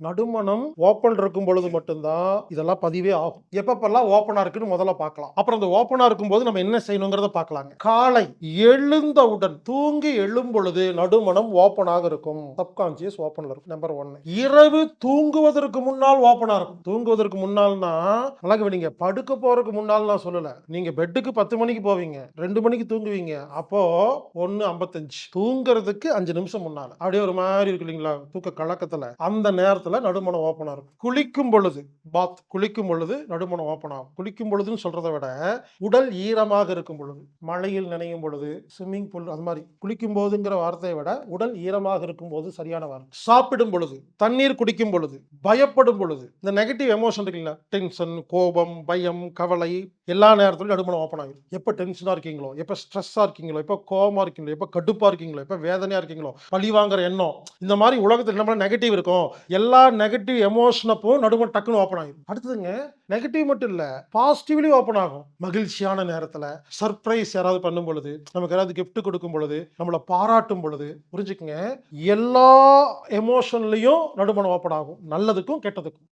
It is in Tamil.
நடுமணம் ஓப்பன் இருக்கும் பொழுது மட்டும்தான் இதெல்லாம் பதிவே ஆகும். எப்பப்பெல்லாம் ஓப்பனா இருக்குன்னு முதல்ல பார்க்கலாம். அப்புறம் அந்த ஓப்பனா இருக்கும்போது நம்ம என்ன செய்யணுங்கிறத பார்க்கலாங்க. காலை எழுந்தவுடன் தூங்கி எழும் பொழுது நடுமணம் ஓப்பனாக இருக்கும். சப்கான்சியஸ் ஓப்பன்ல இருக்கும். நம்பர் ஒன் இரவு தூங்குவதற்கு முன்னால் ஓப்பனா இருக்கும். தூங்குவதற்கு முன்னால்னா அழகு நீங்க படுக்க போறதுக்கு முன்னால் நான் சொல்லல. நீங்க பெட்டுக்கு பத்து மணிக்கு போவீங்க. ரெண்டு மணிக்கு தூங்குவீங்க. அப்போ ஒன்னு ஐம்பத்தஞ்சு. தூங்குறதுக்கு அஞ்சு நிமிஷம் முன்னால. அப்படியே ஒரு மாதிரி இருக்கு இல்லைங்களா? தூக்க கலக்கத்துல. அந்த நேரம் நடுமணம் ஓப்பன் ஆகும் குளிக்கும் பொழுது பாத் குளிக்கும் பொழுது நடுமணம் ஓப்பன் ஆகும். குளிக்கும் பொழுதுன்னு சொல்றதை விட உடல் ஈரமாக இருக்கும் பொழுது மழையில் நினையும் பொழுது ஸ்விம்மிங் பூல் அது மாதிரி குளிக்கும் போதுங்கிற வார்த்தையை விட உடல் ஈரமாக இருக்கும் போது சரியான வார்த்தை. சாப்பிடும் பொழுது தண்ணீர் குடிக்கும் பொழுது பயப்படும் பொழுது இந்த நெகட்டிவ் எமோஷன் இருக்குல்ல டென்ஷன் கோபம் பயம் கவலை எல்லா நேரத்திலும் நடுமணம் ஓப்பன் ஆகும் எப்போ டென்ஷனாக இருக்கீங்களோ எப்போ ஸ்ட்ரெஸ்ஸாக இருக்கீங்களோ எப்போ கோவமாக இருக்கீங்களோ எப்போ கடுப்பாக இருக்கீங்களோ எப்போ வேதனையாக இருக்கீங்களோ பழி வாங்குற எண்ணம் இந்த மாதிரி உலகத்தில் என்ன நெகட்டிவ் இருக்கும்? எல்லா நெகட்டிவ் எமோஷனப்பும் நடுமணம் டக்குன்னு ஓப்பன் ஆகிடும் அடுத்ததுங்க நெகட்டிவ் மட்டும் இல்லை பாசிட்டிவ்லி ஓப்பன் ஆகும். மகிழ்ச்சியான நேரத்தில் சர்ப்ரைஸ் யாராவது பண்ணும் பொழுது நமக்கு யாராவது கிஃப்ட் கொடுக்கும் பொழுது நம்மளை பாராட்டும் பொழுது புரிஞ்சுக்கங்க எல்லா எமோஷன்லையும் நடுமணம் ஓப்பன் ஆகும். நல்லதுக்கும் கெட்டதுக்கும்.